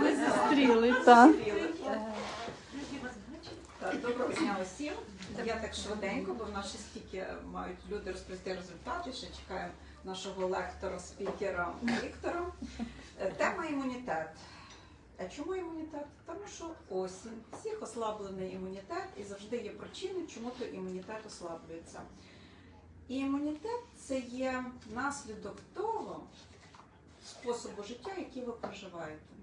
Ми зустріли. Доброго дня усім. Я так швиденько, бо в ще стільки мають люди розповісти результати. Ще чекаємо нашого лектора, спікера Віктора. Тема імунітет. А чому імунітет? Тому що осінь, всіх ослаблений імунітет, і завжди є причини, чому то імунітет ослаблюється. І імунітет це є наслідок того способу життя, який ви проживаєте.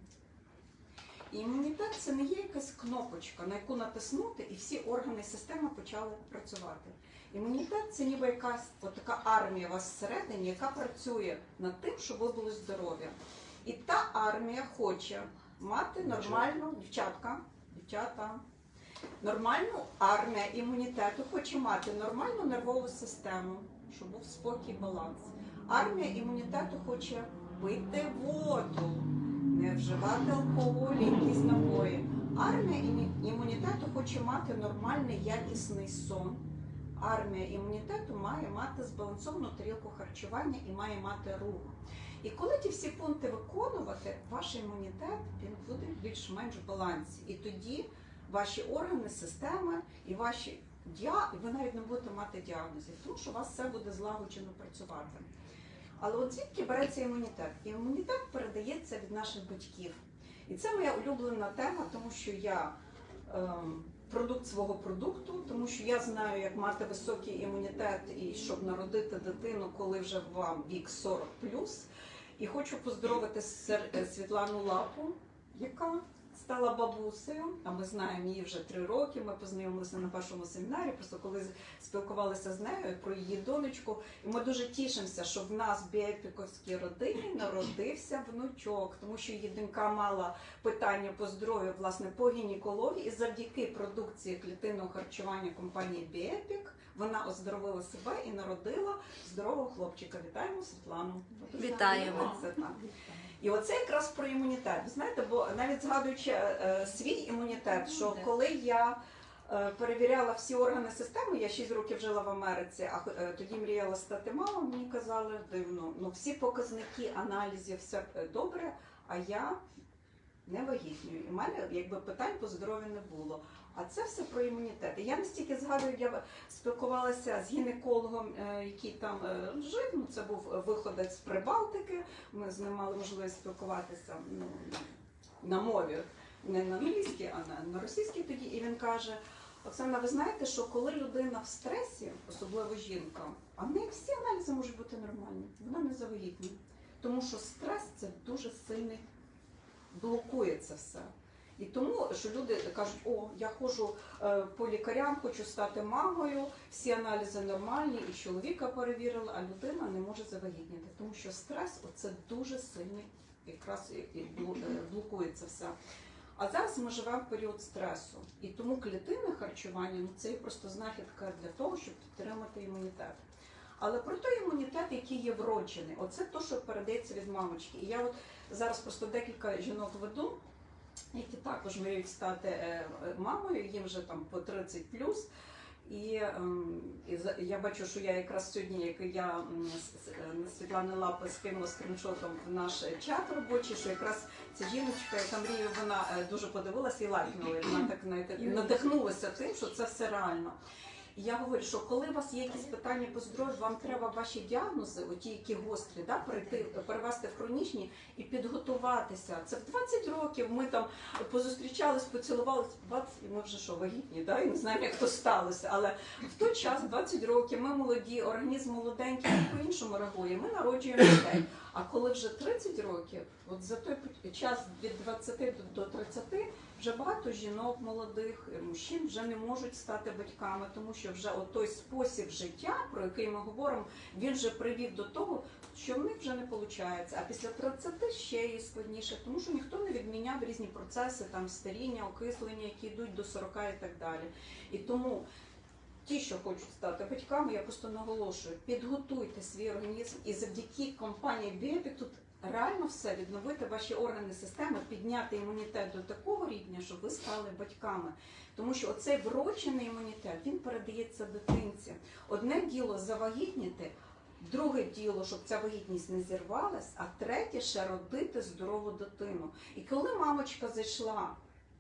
І імунітет це не є якась кнопочка, на яку натиснути, і всі органи системи почали працювати. Імунітет це ніби якась от така армія у вас всередині, яка працює над тим, щоб ви були здорові. І та армія хоче мати нормальну дівчатка, дівчата, нормальну армія імунітету хоче мати нормальну нервову систему, щоб був спокій, баланс. Армія імунітету хоче пити воду, не вживати алкоголь, якісь напої. Армія імунітету хоче мати нормальний якісний сон. Армія імунітету має мати збалансовану тарілку харчування і має мати рух. І коли ті всі пункти виконувати, ваш імунітет він буде більш-менш в балансі. І тоді ваші органи, системи і ваші діа... і ви навіть не будете мати діагнозів, тому що у вас все буде злагоджено працювати. Але от звідки береться імунітет? Імунітет передається від наших батьків. І це моя улюблена тема, тому що я ем, продукт свого продукту, тому що я знаю, як мати високий імунітет і щоб народити дитину, коли вже вам вік 40 І хочу поздоровити е, Світлану Лапу, яка стала бабусею. А ми знаємо її вже три роки. Ми познайомилися на першому семінарі. Просто коли спілкувалися з нею про її донечку. І ми дуже тішимося, що в нас в біопіковській родині народився внучок, тому що її донька мала питання по здоров'ю, власне, по гінекології, і завдяки продукції клітинного харчування компанії Біепік вона оздоровила себе і народила здорового хлопчика. Вітаємо Світлану. Вітаємо. Це так. І оце якраз про імунітет. Знаєте, бо навіть згадуючи е, свій імунітет, що коли я е, перевіряла всі органи системи, я 6 років жила в Америці, а е, тоді мріяла стати мамою, мені казали дивно, ну всі показники аналізів, все е, добре, а я не вагітнюю. І в мене якби питань по здоров'ю не було. А це все про імунітет. І я настільки згадую, я спілкувалася з гінекологом, е, який там е, жив. Ну це був виходець з Прибалтики. Ми з ним мали можливість спілкуватися ну, на мові, не на англійській, а на, на російській тоді. І він каже: Оксана, ви знаєте, що коли людина в стресі, особливо жінка, а в неї всі аналізи можуть бути нормальні, вона не завагітна. Тому що стрес це дуже сильний блокує це все. І тому, що люди кажуть, о, я ходжу е, по лікарям, хочу стати мамою, всі аналізи нормальні, і чоловіка перевірили, а людина не може завагітніти, тому що стрес це дуже сильний, якраз і- е, блокує це все. А зараз ми живемо в період стресу, і тому клітинне харчування ну, це є просто знахідка для того, щоб підтримати імунітет. Але про той імунітет, який є вроджений, оце то, що передається від мамочки. І я от зараз просто декілька жінок веду, які також мріють стати е, мамою, їм вже там по 30 плюс. І, ем, і я бачу, що я якраз сьогодні, як я е, на Світлани Лапи скинула скріншотом в наш чат робочий, що якраз ця жіночка, яка мріє, вона е, дуже подивилася і лайкнула. І Вона так надихнулася тим, що це все реально. Я говорю, що коли у вас є якісь питання по здоров'ю, вам треба ваші діагнози, оті, які гострі, да, перейти, перевести в хронічні і підготуватися. Це в 20 років ми там позустрічались, поцілувалися, бац, і ми вже що, вагітні, да? і не знаємо, як то сталося. Але в той час, 20 років, ми молоді, організм молоденький, по-іншому реагує. Ми народжуємо дітей. А коли вже 30 років, от за той час від 20 до до 30, вже багато жінок молодих, е, мужчин вже не можуть стати батьками, тому що вже от той спосіб життя, про який ми говоримо, він вже привів до того, що в них вже не виходить. А після 30 ще є складніше, тому що ніхто не відміняв різні процеси, там старіння, окислення, які йдуть до 40 і так далі. І тому ті, що хочуть стати батьками, я просто наголошую, підготуйте свій організм і завдяки компанії Біопік тут реально все відновити ваші органи системи, підняти імунітет до такого рівня, щоб ви стали батьками. Тому що оцей врочений імунітет він передається дитинці. Одне діло завагітніти, Друге діло, щоб ця вагітність не зірвалась, а третє ще родити здорову дитину. І коли мамочка зайшла,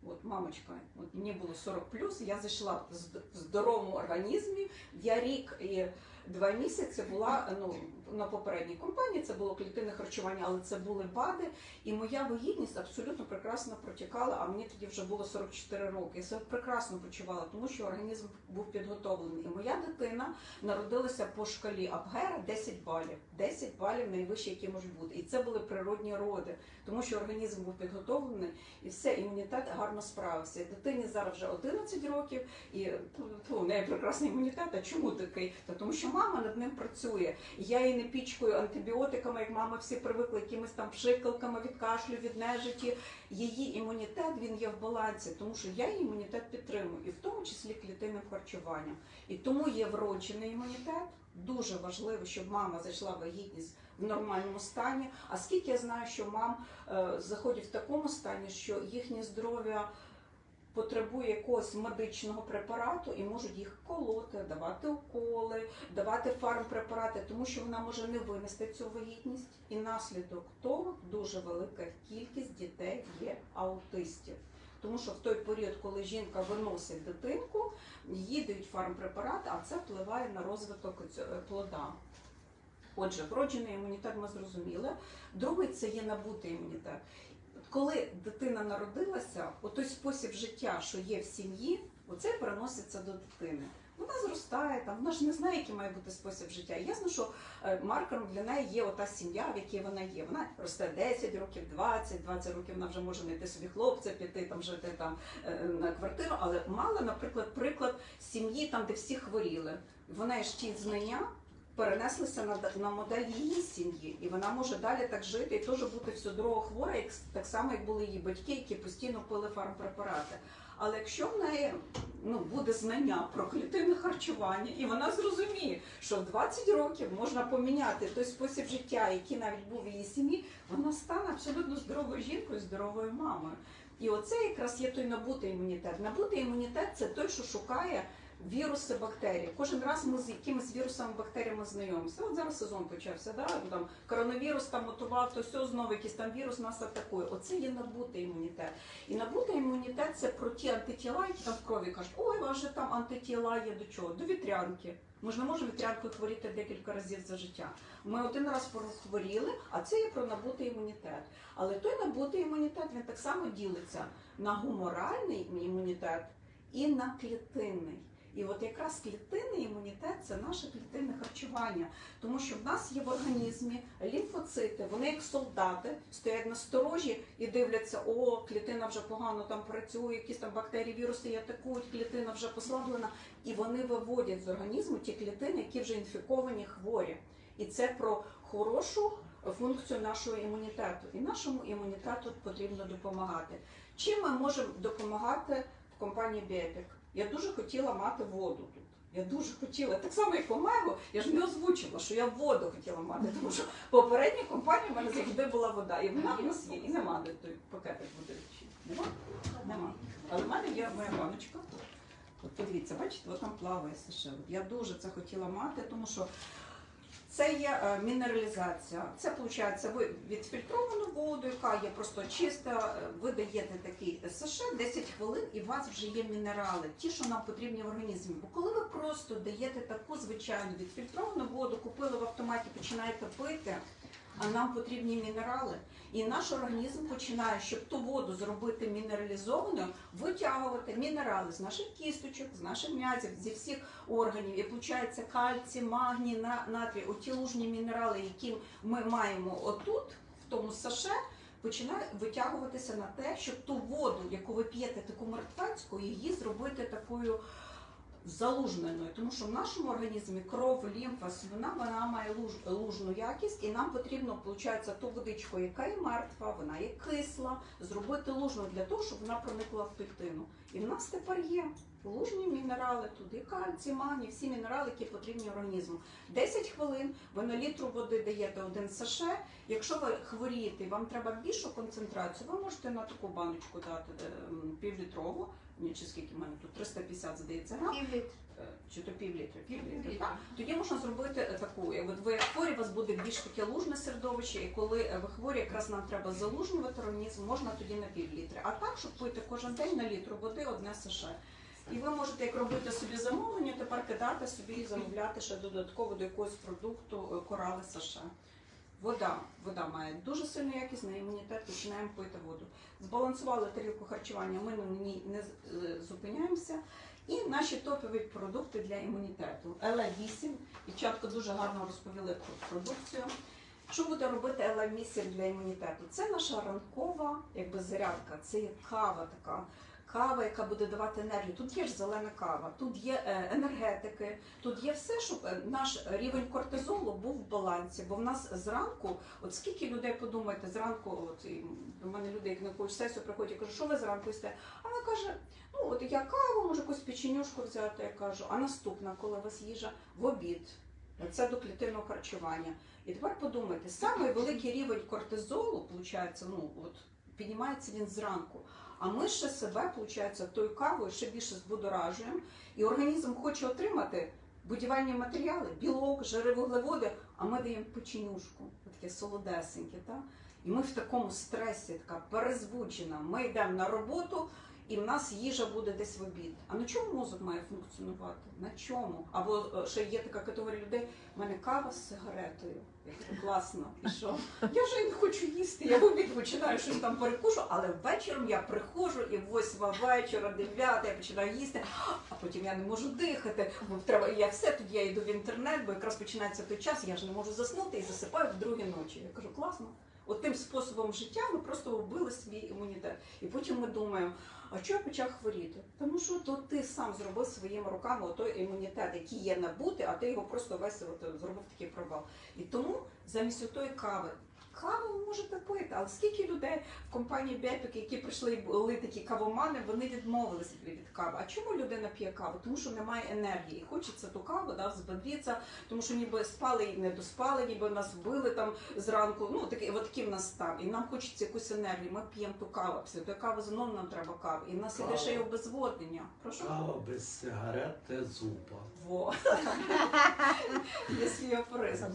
от мамочка, от мені було 40 я зайшла в здоровому організмі. Я рік і два місяці була ну, на попередній компанії, це було клітинне харчування, але це були БАДи. І моя вагітність абсолютно прекрасно протікала, а мені тоді вже було 44 роки. Я себе прекрасно почувала, тому що організм був підготовлений. І моя дитина народилася по шкалі Абгера 10 балів. 10 балів найвищі, які можуть бути. І це були природні роди, тому що організм був підготовлений і все, імунітет гарно справився. Дитині зараз вже 11 років, і тьфу, в неї прекрасний імунітет. А чому такий? Та тому що мама над ним працює. Я її не пічкою антибіотиками, як мама всі привикли, якимись там пшикалками від кашлю, від нежиті. Її імунітет він є в балансі, тому що я її імунітет підтримую, і в тому числі клітинним харчуванням. І тому є вроджений імунітет. Дуже важливо, щоб мама зайшла вагітність в нормальному стані. А скільки я знаю, що мам е, заходять в такому стані, що їхнє здоров'я потребує якогось медичного препарату і можуть їх колоти, давати уколи, давати фармпрепарати, тому що вона може не винести цю вагітність. І наслідок того дуже велика кількість дітей є аутистів. Тому що в той період, коли жінка виносить дитинку, їй дають фармпрепарат, а це впливає на розвиток плода. Отже, вроджений імунітет ми зрозуміли. Другий це є набутий імунітет. Коли дитина народилася, у той спосіб життя, що є в сім'ї, оце переноситься до дитини. Вона зростає там, вона ж не знає, який має бути спосіб життя. Ясно, що е, маркером для неї є ота сім'я, в якій вона є. Вона росте 10 років, 20, 20 років вона вже може знайти собі хлопця, піти там жити там е, на квартиру. Але мала, наприклад, приклад сім'ї, там, де всі хворіли. Вона ж ті знання перенеслися на, на модель її сім'ї, і вона може далі так жити і теж бути всюдорово хвора, як так само, як були її батьки, які постійно пили фармпрепарати. Але якщо в неї ну, буде знання про клітинне харчування, і вона зрозуміє, що в 20 років можна поміняти той спосіб життя, який навіть був в її сім'ї, вона стане абсолютно здоровою жінкою, здоровою мамою. І оце якраз є той набутий імунітет. Набутий імунітет це той, що шукає віруси, бактерії. Кожен раз ми з якимись вірусами, бактеріями знайомимося. От зараз сезон почався, да? там коронавірус там мутував, то все знову якийсь там вірус нас атакує. Оце є набутий імунітет. І набутий імунітет це про ті антитіла, які там в крові кажуть, ой, у вас же там антитіла є до чого? До вітрянки. Ми ж не можемо вітрянкою хворіти декілька разів за життя. Ми один раз хворіли, а це є про набутий імунітет. Але той набутий імунітет він так само ділиться на гуморальний імунітет і на клітинний. І от якраз клітинний імунітет це наше клітинне харчування, тому що в нас є в організмі лімфоцити, вони як солдати стоять на сторожі і дивляться, о, клітина вже погано там працює, якісь там бактерії, віруси її атакують, клітина вже послаблена, і вони виводять з організму ті клітини, які вже інфіковані, хворі. І це про хорошу функцію нашого імунітету. І нашому імунітету потрібно допомагати. Чим ми можемо допомагати в компанії Біотик? Я дуже хотіла мати воду тут. Я дуже хотіла, так само як Омего, я ж не озвучила, що я воду хотіла мати, тому що попередній компанії в мене завжди була вода. І вона в нас є, і нема де той пакетик води. Нема? Нема. Але в мене є моя баночка. От подивіться, бачите, от там плаває. От Я дуже це хотіла мати, тому що це є е, мінералізація. Це виходить, ви відфільтровану воду, яка є просто чиста. е, Ви даєте такий США 10 хвилин, і у вас вже є мінерали, ті, що нам потрібні в організмі. Бо коли ви просто даєте таку звичайну відфільтровану воду, купили в автоматі, починаєте пити. А нам потрібні мінерали, і наш організм починає, щоб ту воду зробити мінералізованою, витягувати мінерали з наших кісточок, з наших м'язів, зі всіх органів. І виходить кальцій, магній, на- натрій, оті лужні мінерали, які ми маємо отут, в тому саше, починає витягуватися на те, щоб ту воду, яку ви п'єте, таку мертвецьку, її зробити такою залужненою. Тому що в нашому організмі кров, лімфа, слюна, вона має луж, лужну якість, і нам потрібно, виходить, ту водичку, яка є мертва, вона є кисла, зробити лужну для того, щоб вона проникла в клітину. І в нас тепер є лужні мінерали, туди кальцій, магній, всі мінерали, які потрібні організму. 10 хвилин ви на літру води даєте один саше. Якщо ви хворієте і вам треба більшу концентрацію, ви можете на таку баночку дати е, півлітрову. Ні, чи скільки в мене тут 350, здається, грам, Півліт. е, чи то пів літра, пів так? Тоді можна зробити е, таку, от ви хворі, у вас буде більш таке лужне середовище, і коли е, ви хворі, якраз нам треба залужнювати організм, можна тоді на пів літри. А так, щоб пити кожен день на літру води одне саше. І ви можете, як робити собі замовлення, тепер кидати собі і замовляти ще додатково до якогось продукту корали саше. Вода. Вода має дуже сильну якість на імунітет, починаємо пити воду. Збалансували тарілку харчування, ми на ній не е, зупиняємося. І наші топові продукти для імунітету. ЛА8. Дівчатка дуже гарно розповіли про продукцію. Що буде робити ЛА8 для імунітету? Це наша ранкова якби, зарядка, це є кава така. Кава, яка буде давати енергію. Тут є ж зелена кава, тут є е, енергетики, тут є все, щоб е, наш рівень кортизолу був в балансі. Бо в нас зранку, от скільки людей подумайте, зранку, от і мене люди, як на якусь сесію приходять, я кажу, що ви зранку їсте? А вона каже: ну от я каву, може якусь печенюшку взяти. Я кажу, а наступна, коли у вас їжа в обід. Це до клітинного харчування. І тепер подумайте, самий великий рівень кортизолу, виходить, ну от піднімається він зранку. А ми ще себе, виходить, тою кавою ще більше збудоражуємо, і організм хоче отримати будівельні матеріали, білок, жири, вуглеводи, а ми даємо печенюшку, таке солодесеньке. Та? І ми в такому стресі, така перезвуджена. Ми йдемо на роботу, і в нас їжа буде десь в обід. А на чому мозок має функціонувати? На чому? Або е, ще є така категорія людей, в мене кава з сигаретою. Я кажу, класно, і що? Я вже не хочу їсти. Я в обід починаю щось там перекушу, але ввечером я приходжу і в 8 вечора, 9 я починаю їсти, а потім я не можу дихати. Бо треба я все тоді я йду в інтернет, бо якраз починається той час, я ж не можу заснути і засипаю в другі ночі. Я кажу, класно. От способом життя ми просто вбили свій імунітет. І потім ми думаємо, а чого я почав хворіти? Тому що то ти сам зробив своїми руками той імунітет, який є набути, а ти його просто весь зробив такий провал. І тому замість отої кави. Каву ви можете пити, але скільки людей в компанії Бепік, які прийшли і були такі кавомани, вони відмовилися від кави. А чому людина п'є каву? Тому що немає енергії. І хочеться ту каву, да, збодритися, тому що ніби спали і не доспали, ніби нас вбили там зранку. Ну такі, от такий в нас стан. І нам хочеться якусь енергію. Ми п'ємо ту каву. Після тої кави знову нам треба кави. І в нас іде ще й обезводнення. Прошу. Кава без сигарет це зупа. Во. Є свій афоризм.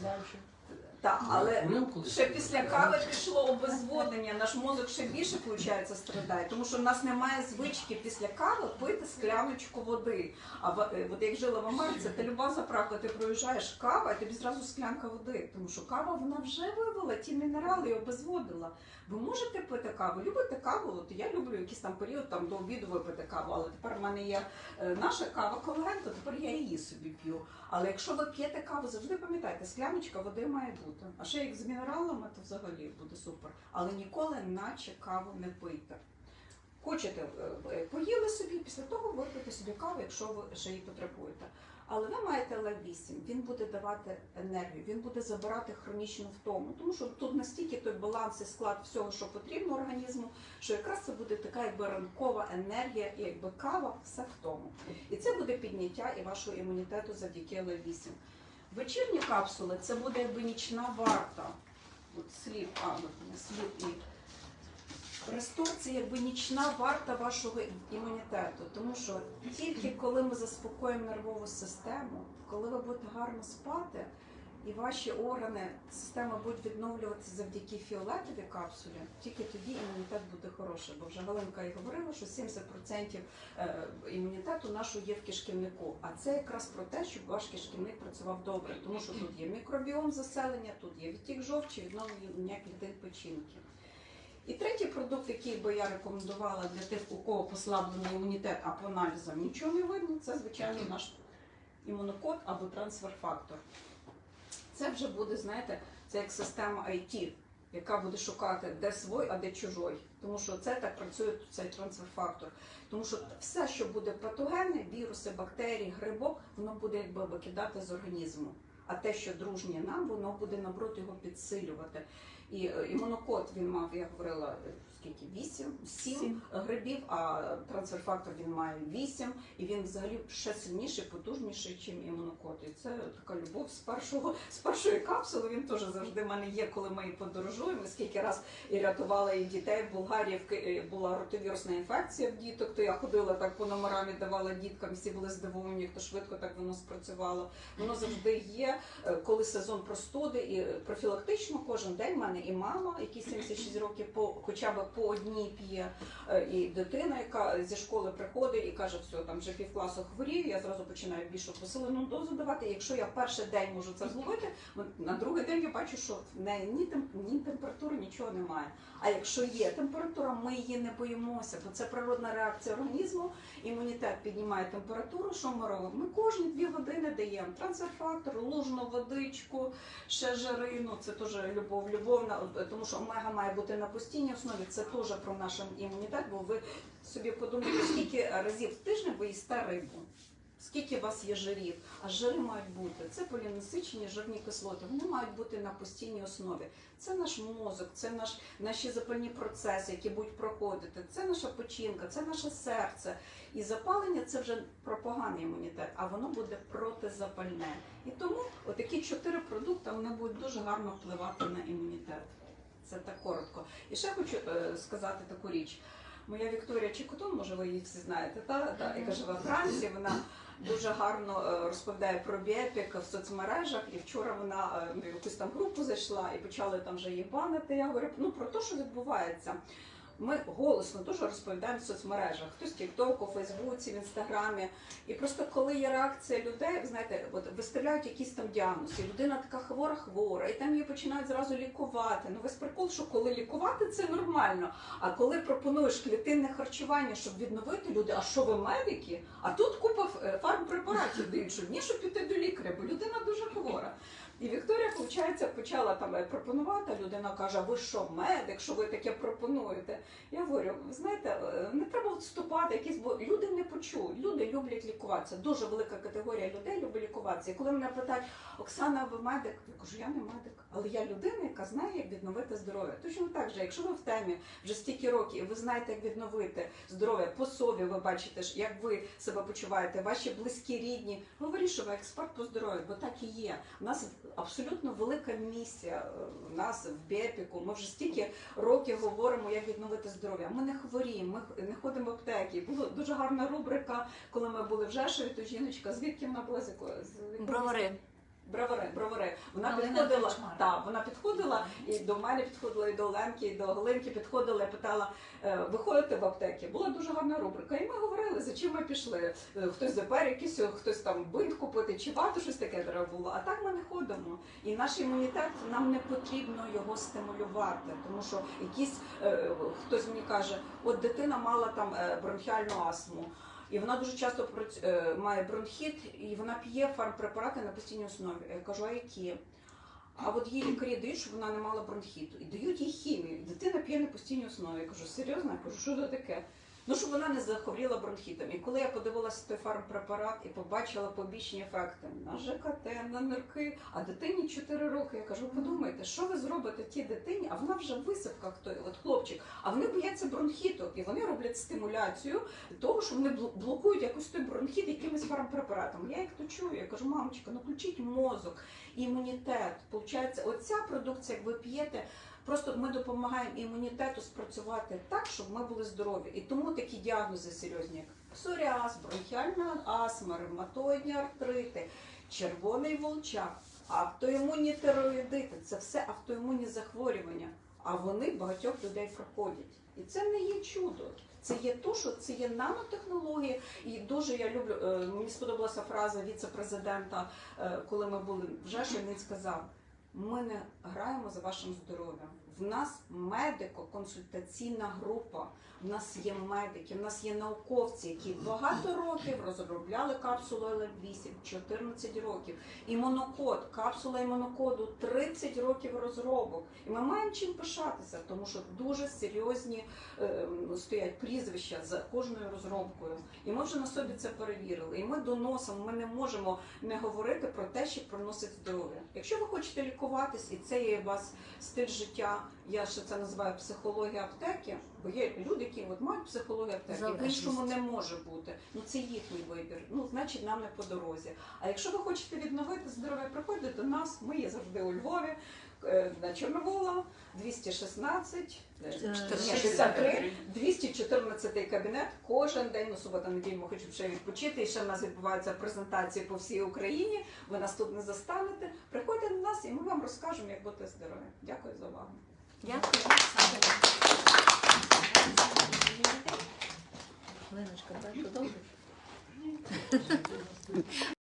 Так, але ще після кави пішло обезводнення, наш мозок ще більше виходить, страдає, тому що в нас немає звички після кави пити скляночку води. А е, от як жила в Америці, ти люба заправка, ти проїжджаєш кава, і тобі зразу склянка води, тому що кава вона вже вивела ті мінерали і обезводила. Ви можете пити каву? Любите каву? От я люблю якийсь там період там до обіду випити каву, але тепер в мене є е, наша кава колаген, то тепер я її собі п'ю. Але якщо ви п'єте каву, завжди пам'ятайте, скляночка води має бути. А ще як з мінералами, то взагалі буде супер. Але ніколи наче каву не пийте. Хочете, е, е, поїли собі, після того випийте собі каву, якщо ви ще її потребуєте. Але ви маєте Л8, він буде давати енергію, він буде забирати хронічну втому, тому що тут настільки той баланс і склад всього, що потрібно організму, що якраз це буде така якби ранкова енергія, і якби кава, все в тому. І це буде підняття і вашого імунітету завдяки Л8. Вечірні капсули це буде якби нічна варта. От сліп, а от сліп і Рестор це якби нічна варта вашого імунітету, тому що тільки коли ми заспокоїмо нервову систему, коли ви будете гарно спати, і ваші органи, система будуть відновлюватися завдяки фіолетовій капсулі, тільки тоді імунітет буде хороший. Бо вже Галинка і говорила, що 70% е, імунітету нашого є в кишківнику. А це якраз про те, щоб ваш кишківник працював добре, тому що тут є мікробіом заселення, тут є відтік жовчі, відновлення клітин печінки. І третій продукт, який би я рекомендувала для тих, у кого послаблений імунітет, а по аналізам нічого не видно, це звичайний наш імунокод або трансфер-фактор. Це вже буде, знаєте, це як система IT, яка буде шукати, де свой, а де чужой. Тому що це так працює цей трансфер-фактор. Тому що все, що буде патогенне, віруси, бактерії, грибок, воно буде якби викидати з організму. А те, що дружнє нам, воно буде наоборот його підсилювати. І е, імунокод він мав, я говорила, е, скільки? 8, 7 Сім. грибів, а трансфер-фактор він має 8, і він взагалі ще сильніший, потужніший, ніж імунокод. І це така любов з першого з першої капсули. Він теж завжди в мене є, коли ми подорожуємо. Скільки раз і рятувала і дітей в Болгарії е, була ротовірусна інфекція в діток. То я ходила так по номерам і давала діткам. Всі були здивовані, як то швидко так воно спрацювало. Воно завжди є, е, коли сезон простуди, і е, профілактично кожен день в мене і мама, якій 76 років, по хоча б по одній п'є, е, і дитина, яка зі школи приходить і каже, все, там вже півкласу хворію, я зразу починаю більшу посилену дозу давати. Якщо я перший день можу це зловити, на другий день я бачу, що в неї ні, ні температури, нічого немає. А якщо є температура, ми її не боїмося, бо це природна реакція організму. Імунітет піднімає температуру. Що ми робимо? Ми кожні дві години даємо трансфер-фактор, лужну водичку, ще жирину. Це теж любов, любовна, тому що омега має бути на постійній основі. Це теж про наш імунітет, бо ви собі подумайте, скільки разів в тиждень ви їсте рибу. Скільки у вас є жирів, а жири мають бути. Це полінасичені жирні кислоти. Вони мають бути на постійній основі. Це наш мозок, це наш, наші запальні процеси, які будуть проходити. Це наша печінка, це наше серце. І запалення це вже про поганий імунітет, а воно буде протизапальне. І тому отакі чотири продукти вони будуть дуже гарно впливати на імунітет. Це так коротко. І ще хочу е, сказати таку річ. Моя Вікторія Чекотон, може ви її всі знаєте, та, та яка живе в Франції. Вона дуже гарно е, розповідає про біепік в соцмережах. І вчора вона е, в якусь там групу зайшла і почали там вже її банити. Я говорю ну про те, що відбувається. Ми голосно дуже розповідаємо в соцмережах, хтось Тіктоку, Фейсбуці, в Інстаграмі. І просто коли є реакція людей, ви знаєте, от виставляють якісь там діагнози, і людина така хвора, хвора, і там її починають зразу лікувати. Ну весь прикол, що коли лікувати це нормально. А коли пропонуєш клітинне харчування, щоб відновити люди, а що ви медики? А тут купа е, фармпрепаратів дають, що ні, щоб піти до лікаря, бо людина дуже хвора. І Вікторія, виходить, почала там е, пропонувати. Людина каже: ви що, медик, що ви таке пропонуєте? Я говорю, ви знаєте, е, не треба вступати, якісь бо люди не почують. Люди люблять лікуватися. Дуже велика категорія людей любить лікуватися. І коли мене питають, Оксана, ви медик? Я кажу, я не медик, але я людина, яка знає, як відновити здоров'я. Точно так же, якщо ви в темі вже стільки років, і ви знаєте, як відновити здоров'я по собі, ви бачите, як ви себе почуваєте, ваші близькі рідні. Ви експерт по здоров'ю, бо так і є. У нас абсолютно велика місія. в нас в Бепіку. Ми вже стільки років говоримо, як відновити здоров'я. Ми не хворіємо, ми не ходимо в аптеки. Була дуже гарна рубрика, коли ми були в Жешеві, то жіночка, звідки вона була з якої Бровари. Бровари, бровари. Вона Галина підходила, та, вона підходила і до мене підходила, і до Оленки, і до Галинки підходила, і питала, е, ви ходите в аптеки? Була дуже гарна рубрика. І ми говорили, за чим ми пішли. Е, Хтось запер якийсь, хтось там бинт купити, чи вату, щось таке треба було. А так ми не ходимо. І наш імунітет нам не потрібно його стимулювати, тому що якісь е, хтось мені каже, от дитина мала там е, бронхіальну астму. І вона дуже часто е, має бронхіт, і вона п'є фармпрепарати на постійній основі. Я кажу, а які? А от їй лікарі дають, щоб вона не мала бронхіту. І дають їй хімію. Дитина п'є на постійній основі. Я кажу, серйозно? Я кажу, що це таке? Ну, щоб вона не захворіла бронхітом. І коли я подивилася той фармпрепарат і побачила побічні ефекти на ЖКТ, на нирки, а дитині 4 роки, я кажу, подумайте, що ви зробите тій дитині, а вона вже в висипках, той от хлопчик, а вони бояться бронхіту, і вони роблять стимуляцію того, що вони блокують якось той бронхіт якимось фармпрепаратом. Я їх то чую, я кажу, мамочка, ну включіть мозок, імунітет. Получається, оця продукція, як ви п'єте, просто ми допомагаємо імунітету спрацювати так, щоб ми були здорові. І тому такі діагнози серйозні, як псоріаз, бронхіальна астма, ревматоїдні артрити, червоний волчак, автоімунні тероїдити це все автоімунні захворювання. А вони багатьох людей проходять. І це не є чудо. Це є то, що це є нанотехнології. І дуже я люблю. е, Мені сподобалася фраза віце-президента, е, коли ми були в Жеші, він сказав: ми не граємо за вашим здоров'ям. В нас медико-консультаційна група. В нас є медики, в нас є науковці, які багато років розробляли капсулу ЛФ8, 14 років. Імунокод, капсула імунокоду 30 років розробок. І ми маємо чим пишатися, тому що дуже серйозні е, стоять прізвища за кожною розробкою. І ми вже на собі це перевірили. І ми доносимо, ми не можемо не говорити про те, що приносить здоров'я. Якщо ви хочете лікуватись, і це є у вас стиль життя, я ще це називаю психологія аптеки, бо є люди, які от мають психологію аптеки, Залежність. іншому не може бути. Ну це їхній вибір. Ну значить нам не по дорозі. А якщо ви хочете відновити здоров'я, приходьте до нас. Ми є завжди у Львові. е, На Чорновола 216 е, ні, 63 214 кабінет кожен день, ну субота, неділю ми хочемо ще відпочити. І ще в нас відбуваються презентації по всій Україні. Ви нас тут не застанете. Приходьте до нас, і ми вам розкажемо, як бути здоровим. Дякую за увагу. Дякую. Леночка, так, продовжуй.